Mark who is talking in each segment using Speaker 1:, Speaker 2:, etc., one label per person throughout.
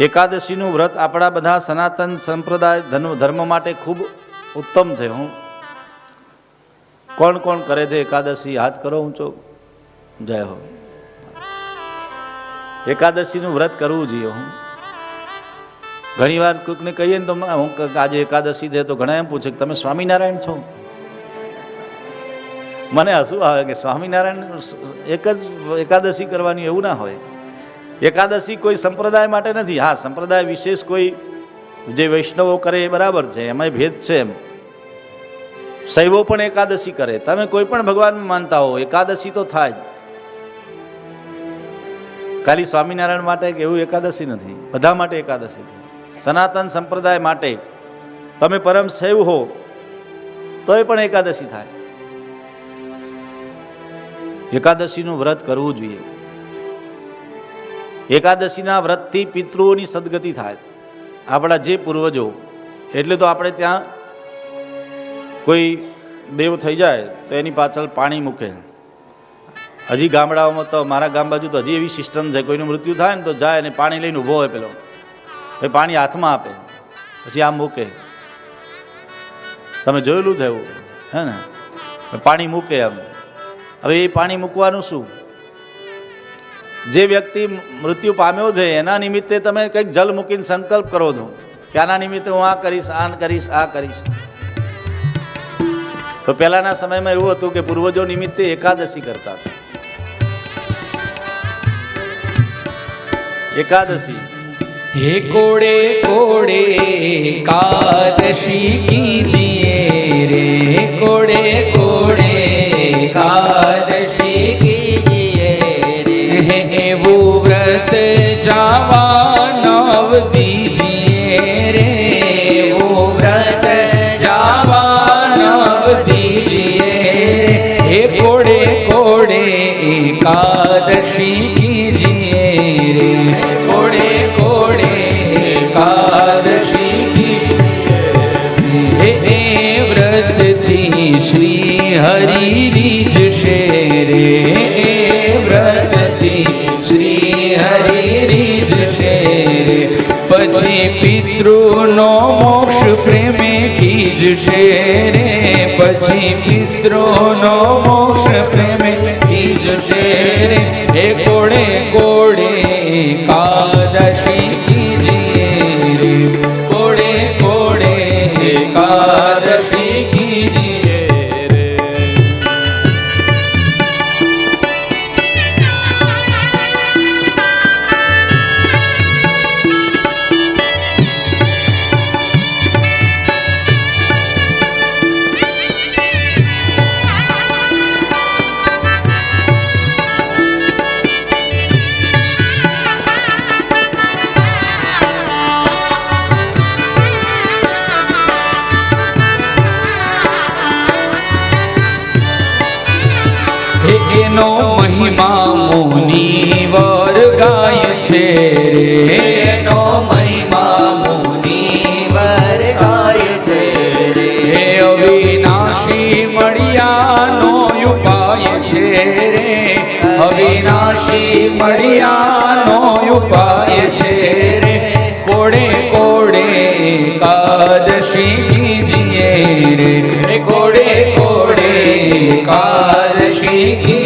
Speaker 1: એકાદશીનું વ્રત આપણા બધા સનાતન સંપ્રદાય ધર્મ માટે ખૂબ ઉત્તમ છે. હું કોણ કોણ કરે છે એકાદશી હાથ કરો ઊંચો જય હો. એકાદશીનું વ્રત કરવું જોઈએ હું. ઘણી વાર કોઈકને કહીએ ને તો હું આજે એકાદશી છે તો ઘણા એમ પૂછે કે તમે સ્વામિનારાયણ છો? મને હસવું આવે કે સ્વામિનારાયણ એક જ એકાદશી કરવાની એવું ના હોય. એકાદશી કોઈ સંપ્રદાય માટે નથી. હા, સંપ્રદાય વિશેષ કોઈ જે વૈષ્ણવો કરે એ બરાબર છે એમાં ભેદ છે એમ. શૈવો પણ એકાદશી કરે. તમે કોઈ પણ ભગવાન માનતા હો, એકાદશી તો થાય જ. ખાલી સ્વામિનારાયણ માટે કે એવું એકાદશી નથી. બધા માટે એકાદશી સનાતન સંપ્રદાય માટે. તમે પરમ શૈવ હો તો એ પણ એકાદશી થાય. એકાદશીનું વ્રત કરવું જોઈએ. એકાદશીના વ્રતથી પિતૃઓની સદગતિ થાય. આપણા જે પૂર્વજો, એટલે તો આપણે ત્યાં કોઈ દેવ થઈ જાય તો એની પાછળ પાણી મૂકે. હજી ગામડાઓમાં તો મારા ગામ બાજુ તો હજી એવી સિસ્ટમ છે, કોઈનું મૃત્યુ થાય ને તો જાય અને પાણી લઈને ઊભો હોય પેલો. પછી પાણી હાથમાં આપે, પછી આમ મૂકે. તમે જોયેલું થયું હે ને? પાણી મૂકે આમ. હવે એ પાણી મૂકવાનું શું? જે વ્યક્તિ મૃત્યુ પામ્યો છે એના નિમિત્તે તમે કંઈક જલ મૂકીને સંકલ્પ કરો છો કે આના નિમિત્તે હું આ કરીશ આ કરીશ આ કરીશ તો પહેલાના સમયમાં એવું હતું કે પૂર્વજો નિમિત્તે એકાદશી કરતા હતા એકાદશી
Speaker 2: हे कोड़े कोड़े कादशी कीजिए નવ કીજશે રે પછી પિતૃનો મોક્ષ પ્રેમે. કીજશે રે હે કોડે કોડે મહિમા મુનિવર ગાય છે રે. એનો મહિમા મુનિવર ગાય છે રે. અવિનાશી મળિયાનો ઉપાય છે રે. અવિનાશી મળિયાનો ઉપાય છે રે. કોડે કોડે એકાદશી કીજીએ રે. કોડે કોડે કોડે એકાદશી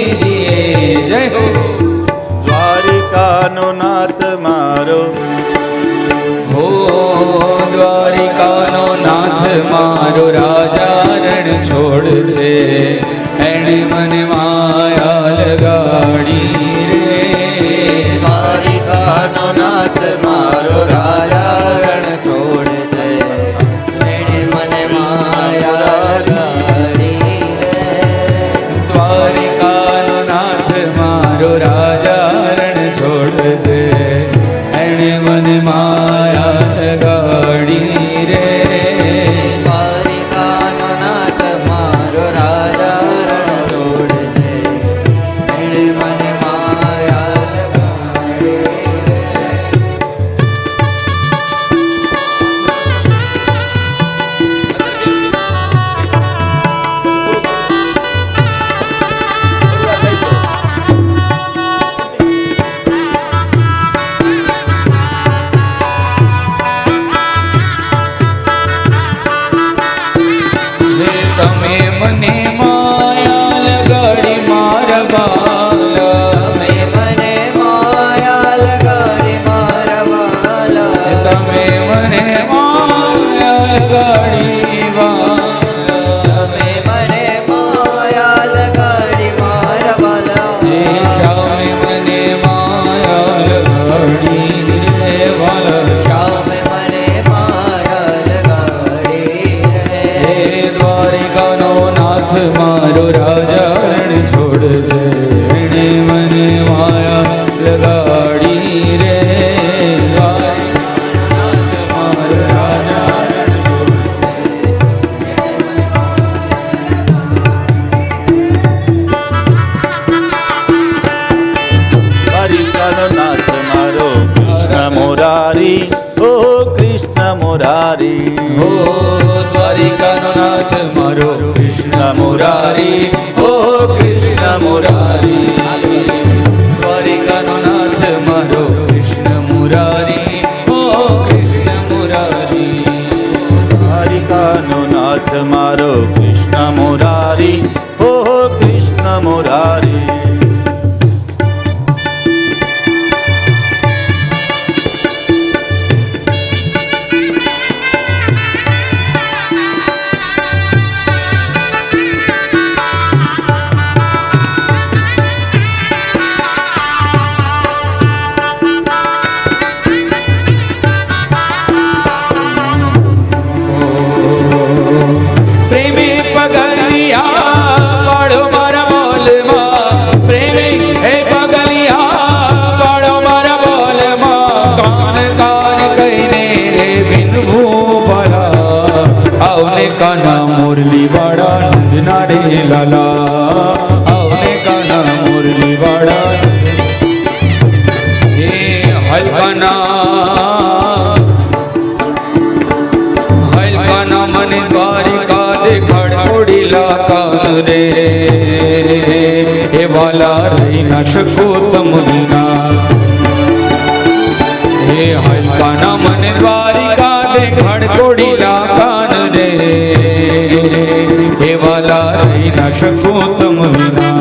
Speaker 1: મારો
Speaker 2: રાજા રણ છોડ છે.
Speaker 3: નાથ મારો
Speaker 1: કૃષ્ણ મુરારી.
Speaker 2: ઓ કૃષ્ણ મુરારી. દ્વારિકાનો નાથ મારો કૃષ્ણ મુરારી. ઓ કૃષ્ણ મુરારી.
Speaker 1: દ્વારિકાનો નાથ મારો કૃષ્ણ મુરારી. ઓ કૃષ્ણ મુરારી.
Speaker 2: હલકાના હલકના મને દ્વારિકા દેખાડ ઓડીલા કાન રે. હે વાલા, રહી ન શકો તમના હે હલકના મને દ્વારિકા દેખાડ કોડીલા કાન રે. હે વાલા, રહી ન શકો તમના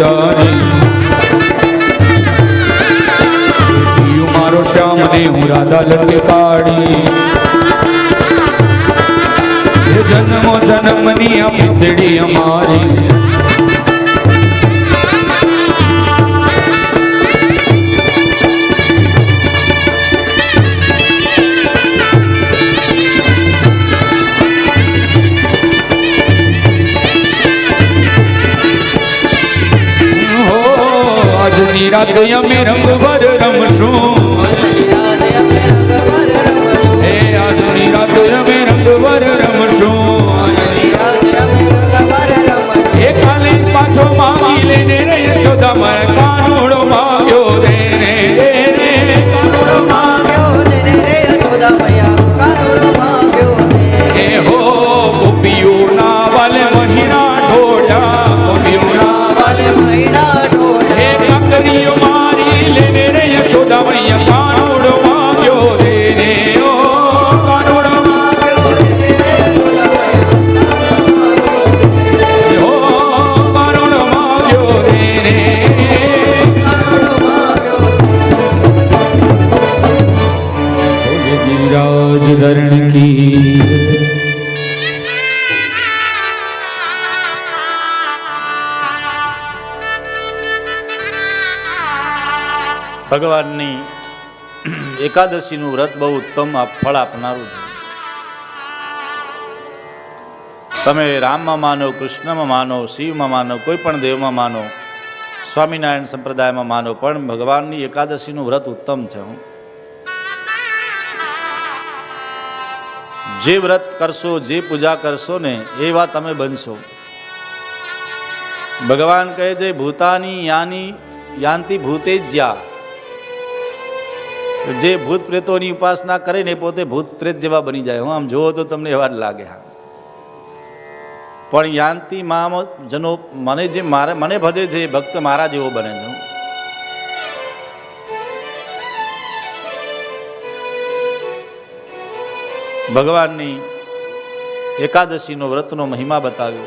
Speaker 2: જાય મારો શ્યામ ને હું રાધા લટકે હે જન્મો જન્મની આ અમારી. રાત અમે રંગભર રમશું.
Speaker 1: ભગવાનની એકાદશીનું વ્રત બહુ ઉત્તમ ફળ આપનારું તમે રામમાં માનો, કૃષ્ણમાં માનો, શિવમાં માનો કોઈ પણ દેવમાં માનો, સ્વામિનારાયણ સંપ્રદાયમાં માનો, પણ ભગવાનની એકાદશીનું વ્રત ઉત્તમ છે હું. જે વ્રત કરશો, જે પૂજા કરશો ને એવા તમે બનશો. ભગવાન કહે છે, ભૂતાની યાની યાંતિ ભૂતે જ્યા જે ભૂત પ્રેતોની ઉપાસના કરે ને પોતે ભૂત પ્રેત જેવા બની જાય. હું આમ જોવો તો તમને એવા જ લાગે, હા. પણ યાંતિ મામ જનો, મને જે મારે, મને ભજે છે ભક્ત મારા જેવો બને છે. ભગવાનની એકાદશીનો વ્રતનો મહિમા બતાવ્યો.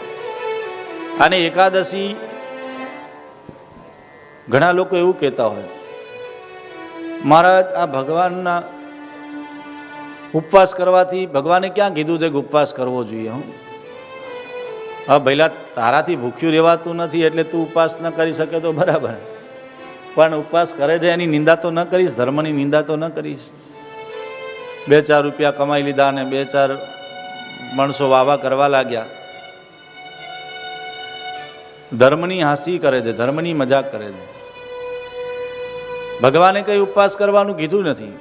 Speaker 1: અને એકાદશી ઘણા લોકો એવું કહેતા હોય મહારાજ, આ ભગવાનના ઉપવાસ કરવાથી ભગવાને ક્યાં કીધું છે કે ઉપવાસ કરવો જોઈએ હું? હવે ભૈલા તારાથી ભૂખ્યું રહેવાતું નથી એટલે તું ઉપવાસ ન કરી શકે તો બરાબર. પણ ઉપવાસ કરે છે, એની નિંદા તો ન કરીશ, ધર્મની નિંદા તો ન કરીશ. બે ચાર રૂપિયા કમાઈ લીધા અને બે ચાર માણસો વાવા કરવા લાગ્યા. ધર્મની હાંસી કરે છે, ધર્મની મજાક કરે છે. ભગવાને કંઈ ઉપવાસ કરવાનું કીધું નથી.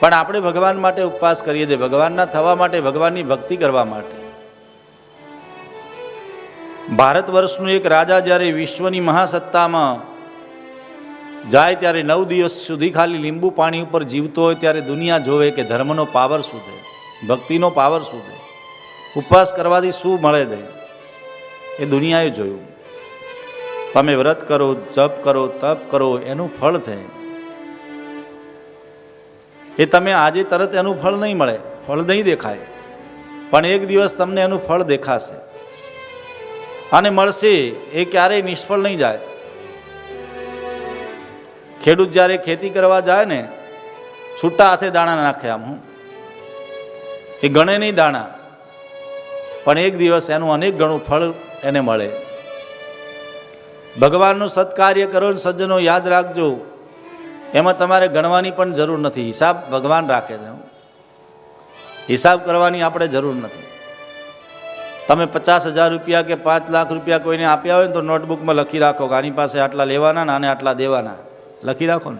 Speaker 1: પણ આપણે ભગવાન માટે ઉપવાસ કરીએ છીએ. ભગવાનના થવા માટે, ભગવાનની ભક્તિ કરવા માટે. ભારત વર્ષનું એક રાજા જ્યારે વિશ્વની મહાસત્તામાં જાય ત્યારે નવ દિવસ સુધી ખાલી લીંબુ પાણી ઉપર જીવતો હોય ત્યારે દુનિયા જોવે કે ધર્મનો પાવર શું છે? ભક્તિનો પાવર શું છે? ઉપવાસ કરવાથી શું મળે છે? એ દુનિયાએ જોયું. તમે વ્રત કરો, જપ કરો, તપ કરો, એનું ફળ છે. એ તમે આજે તરત એનું ફળ નહીં મળે, ફળ નહીં દેખાય. પણ એક દિવસ તમને એનું ફળ દેખાશે. અને મળશે, એ ક્યારેય નિષ્ફળ નહીં જાય. ખેડૂત જ્યારે ખેતી કરવા જાય ને, છૂટા હાથે દાણા નાખે આમ હું. એ ગણે નહીં દાણા. પણ એક દિવસ એનું અનેક ગણું ફળ એને મળે. ભગવાનનું સત્કાર્ય કરો ને સજ્જનો યાદ રાખજો. એમાં તમારે ગણવાની પણ જરૂર નથી. હિસાબ ભગવાન રાખે છે. હિસાબ કરવાની આપણે જરૂર નથી. તમે પચાસ હજાર રૂપિયા કે પાંચ લાખ રૂપિયા કોઈને આપ્યા હોય ને તો નોટબુકમાં લખી રાખો કે આની પાસે આટલા લેવાના ને આટલા દેવાના. લખી રાખો ને.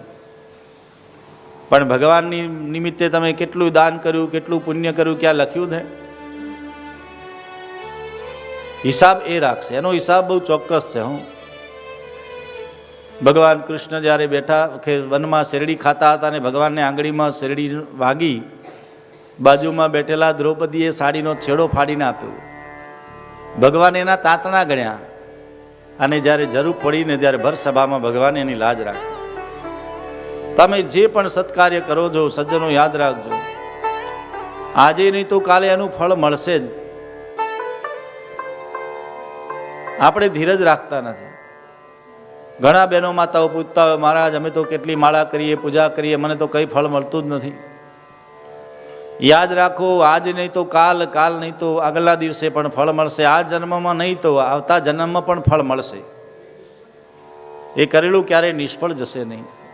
Speaker 1: પણ ભગવાનની નિમિત્તે તમે કેટલું દાન કર્યું, કેટલું પુણ્ય કર્યું, ક્યાં લખ્યું છે? હિસાબ એ રાખશે. એનો હિસાબ બહુ ચોક્કસ છે, હું. ભગવાન કૃષ્ણ જ્યારે બેઠા કે વનમાં શેરડી ખાતા હતા અને ભગવાનને આંગળીમાં શેરડી વાગી, બાજુમાં બેઠેલા દ્રૌપદીએ સાડીનો છેડો ફાડીને આપ્યો. ભગવાન એના તાંતણા ગણ્યા અને જ્યારે જરૂર પડીને ત્યારે ભર સભામાં ભગવાન એની લાજ રાખી. તમે જે પણ સત્કાર્ય કરો છો, સજ્જનો યાદ રાખજો. આજે નહીં તો કાલે એનું ફળ મળશે જ. આપણે ધીરજ રાખતા નથી. ઘણા બહેનો માતાઓ પૂછતા હોય, મહારાજ, અમે તો કેટલી માળા કરીએ, પૂજા કરીએ, મને તો કંઈ ફળ મળતું જ નથી. યાદ રાખો, આજ નહીં તો કાલ કાલ નહીં તો આગલા દિવસે પણ ફળ મળશે. આ જન્મમાં નહીં તો આવતા જન્મમાં પણ ફળ મળશે. એ કરેલું ક્યારેય નિષ્ફળ જશે નહીં.